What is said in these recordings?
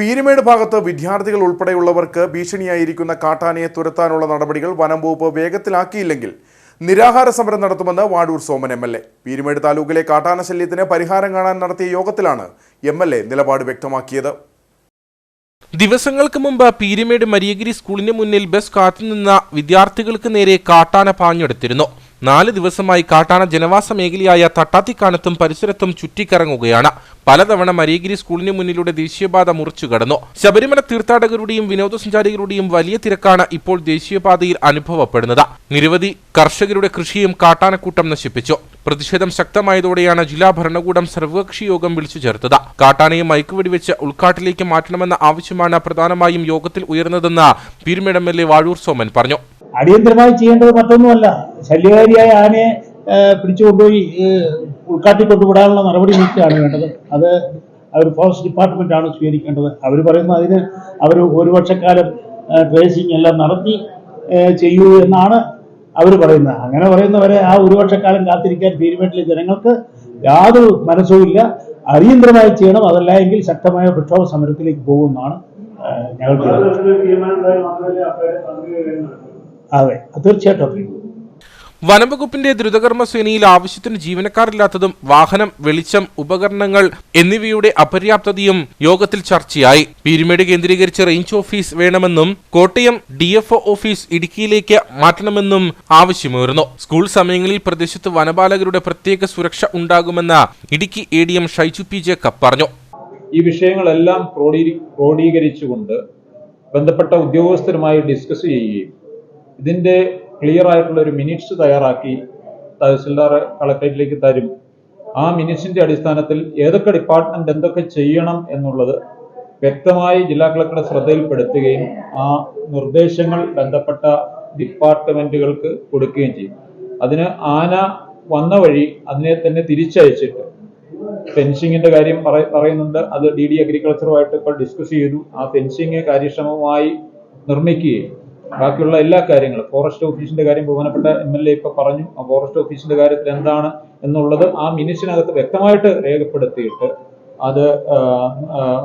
പീരുമേട് ഭാഗത്ത് വിദ്യാർത്ഥികൾ ഉൾപ്പെടെയുള്ളവർക്ക് ഭീഷണിയായിരിക്കുന്ന കാട്ടാനയെ തുരത്താനുള്ള നടപടികൾ വനം വകുപ്പ് വേഗത്തിലാക്കിയില്ലെങ്കിൽ നിരാഹാര സമരം നടത്തുമെന്ന് Vazhoor Soman M L A. Peerumedu താലൂക്കിലെ കാട്ടാന ശല്യത്തിന് പരിഹാരം കാണാൻ നടത്തിയ യോഗത്തിലാണ് എം എൽ എ നിലപാട് വ്യക്തമാക്കിയത്. ദിവസങ്ങൾക്ക് മുമ്പ് പീരുമേട് മരിയഗിരി സ്കൂളിന് മുന്നിൽ ബസ് കാത്തുനിന്ന വിദ്യാർത്ഥികൾക്ക് നേരെ കാട്ടാന പാഞ്ഞെടുത്തിരുന്നു. നാല് ദിവസമായി കാട്ടാന ജനവാസ മേഖലയായ തട്ടാത്തിക്കാനത്തും പരിസരത്തും ചുറ്റിക്കറങ്ങുകയാണ്. പലതവണ മരിയഗിരി സ്കൂളിന് മുന്നിലൂടെ ദേശീയപാത മുറിച്ചു കടന്നു. ശബരിമല തീർത്ഥാടകരുടെയും വിനോദസഞ്ചാരികളുടെയും വലിയ തിരക്കാണ് ഇപ്പോൾ ദേശീയപാതയിൽ അനുഭവപ്പെടുന്നത്. നിരവധി കർഷകരുടെ കൃഷിയും കാട്ടാനക്കൂട്ടം നശിപ്പിച്ചു. പ്രതിഷേധം ശക്തമായതോടെയാണ് ജില്ലാ ഭരണകൂടം സർവകക്ഷി യോഗം വിളിച്ചു ചേർത്തത്. കാട്ടാനയെ മയക്കുവെടിവെച്ച് ഉൾക്കാട്ടിലേക്ക് മാറ്റണമെന്ന ആവശ്യമാണ് പ്രധാനമായും യോഗത്തിൽ ഉയർന്നതെന്ന് Peerumedu M. L. A. Vazhoor Soman പറഞ്ഞു. അടിയന്തരമായി ചെയ്യേണ്ടത് മറ്റൊന്നുമല്ല. ശല്യകാരിയായ ആനയെ പിടിച്ചു കൊണ്ടുപോയി ഉൾക്കാട്ടി കൊണ്ടുവിടാനുള്ള നടപടി നീക്കുകയാണ് വേണ്ടത്. അത് അവർ ഫോറസ്റ്റ് ഡിപ്പാർട്ട്മെന്റ് ആണ് സ്വീകരിക്കേണ്ടത്. അവർ പറയുന്നത് അതിന് അവർ ഒരു വർഷക്കാലം ട്രേസിംഗ് എല്ലാം നടത്തി ചെയ്യൂ എന്നാണ് അവർ പറയുന്നത്. അങ്ങനെ പറയുന്നവരെ ആ ഒരു വർഷക്കാലം കാത്തിരിക്കാൻ പീരുമേട്ടിലെ ജനങ്ങൾക്ക് യാതൊരു മനസ്സുമില്ല അടിയന്തരമായി ചെയ്യണം. അതല്ല എങ്കിൽ ശക്തമായ പ്രക്ഷോഭ സമരത്തിലേക്ക് പോകുമെന്നാണ് ആ, ഞങ്ങൾക്ക് അതെ തീർച്ചയായിട്ടും. വനംവകുപ്പിന്റെ ദ്രുതകർമ്മ സേനയിൽ ആവശ്യത്തിന് ജീവനക്കാരില്ലാത്തതും വാഹനം വെളിച്ചം ഉപകരണങ്ങൾ എന്നിവയുടെ അപര്യാപ്തതയും യോഗത്തിൽ ചർച്ചയായി. പീരുമേട് കേന്ദ്രീകരിച്ച് റേഞ്ച് ഓഫീസ് വേണമെന്നും കോട്ടയം ഡി ഓഫീസ് ഇടുക്കിയിലേക്ക് മാറ്റണമെന്നും ആവശ്യമുയർന്നു സ്കൂൾ സമയങ്ങളിൽ പ്രദേശത്ത് വനപാലകരുടെ പ്രത്യേക സുരക്ഷ ഉണ്ടാകുമെന്ന് Idukki A D M Shaiju P Jacob പറഞ്ഞു. ഈ വിഷയങ്ങളെല്ലാം ക്രോഡീ ക്രോഡീകരിച്ചുകൊണ്ട് ബന്ധപ്പെട്ട ഉദ്യോഗസ്ഥരുമായി ഡിസ്കസ് ചെയ്യുകയും ഇതിന്റെ ക്ലിയർ ആയിട്ടുള്ള ഒരു മിനിറ്റ്സ് തയ്യാറാക്കി തഹസിൽദാർ കളക്ടറേറ്റിലേക്ക് തരും. ആ മിനിറ്റ്സിന്റെ അടിസ്ഥാനത്തിൽ ഏതൊക്കെ ഡിപ്പാർട്ട്മെന്റ് എന്തൊക്കെ ചെയ്യണം എന്നുള്ളത് വ്യക്തമായി ജില്ലാ കളക്ടറെ ശ്രദ്ധയിൽപ്പെടുത്തുകയും ആ നിർദ്ദേശങ്ങൾ ബന്ധപ്പെട്ട ഡിപ്പാർട്ട്മെന്റുകൾക്ക് കൊടുക്കുകയും ചെയ്യും. അതിന് ആന വന്ന വഴി അതിനെ തന്നെ തിരിച്ചയച്ചിട്ട് ഫെൻസിങ്ങിന്റെ കാര്യം പറയുന്നുണ്ട്. അത് ഡി ഡി അഗ്രികൾച്ചറുമായിട്ട് ഇപ്പോൾ ഡിസ്കസ് ചെയ്തു. ആ ഫെൻസിങ് കാര്യക്ഷമമായി നിർമ്മിക്കുകയും ബാക്കിയുള്ള എല്ലാ കാര്യങ്ങളും. ഫോറസ്റ്റ് ഓഫീസിന്റെ കാര്യം ബഹുമാനപ്പെട്ട എം എൽ എ ഇപ്പൊ പറഞ്ഞു. ആ ഫോറസ്റ്റ് ഓഫീസിന്റെ കാര്യത്തിൽ എന്താണ് എന്നുള്ളത് ആ മിനിറ്റിനകത്ത് വ്യക്തമായിട്ട് രേഖപ്പെടുത്തിയിട്ട് അത്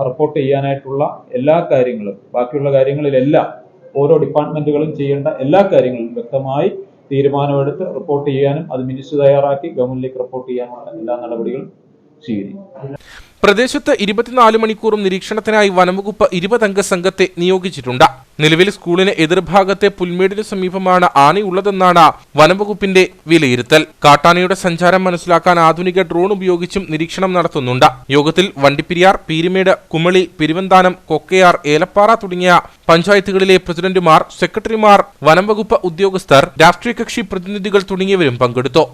റിപ്പോർട്ട് ചെയ്യാനായിട്ടുള്ള എല്ലാ കാര്യങ്ങളും ബാക്കിയുള്ള കാര്യങ്ങളിലെല്ലാം ഓരോ ഡിപ്പാർട്ട്മെന്റുകളും ചെയ്യേണ്ട എല്ലാ കാര്യങ്ങളും വ്യക്തമായി തീരുമാനമെടുത്ത് റിപ്പോർട്ട് ചെയ്യാനും അത് മിനിറ്റ് തയ്യാറാക്കി ഗവൺമെന്റിലേക്ക് റിപ്പോർട്ട് ചെയ്യാനുമാണ് എല്ലാ നടപടികളും പ്രദേശത്ത് ഇരുപത്തിനാല് മണിക്കൂറും നിരീക്ഷണത്തിനായി വനംവകുപ്പ് ഇരുപതംഗ സംഘത്തെ നിയോഗിച്ചിട്ടുണ്ട്. നിലവിൽ സ്കൂളിന് എതിർഭാഗത്തെ പുൽമേടിന് സമീപമാണ് ആനയുള്ളതെന്നാണ് വനംവകുപ്പിന്റെ വിലയിരുത്തൽ. കാട്ടാനയുടെ സഞ്ചാരം മനസ്സിലാക്കാൻ ആധുനിക ഡ്രോൺ ഉപയോഗിച്ചും നിരീക്ഷണം നടത്തുന്നുണ്ട്. യോഗത്തിൽ വണ്ടിപ്പെരിയാർ പീരുമേട് കുമളി പെരുവന്താനം കൊക്കയാർ ഏലപ്പാറ തുടങ്ങിയ പഞ്ചായത്തുകളിലെ പ്രസിഡന്റുമാർ സെക്രട്ടറിമാർ വനംവകുപ്പ് ഉദ്യോഗസ്ഥർ രാഷ്ട്രീയ കക്ഷി പ്രതിനിധികൾ തുടങ്ങിയവരും പങ്കെടുത്തു.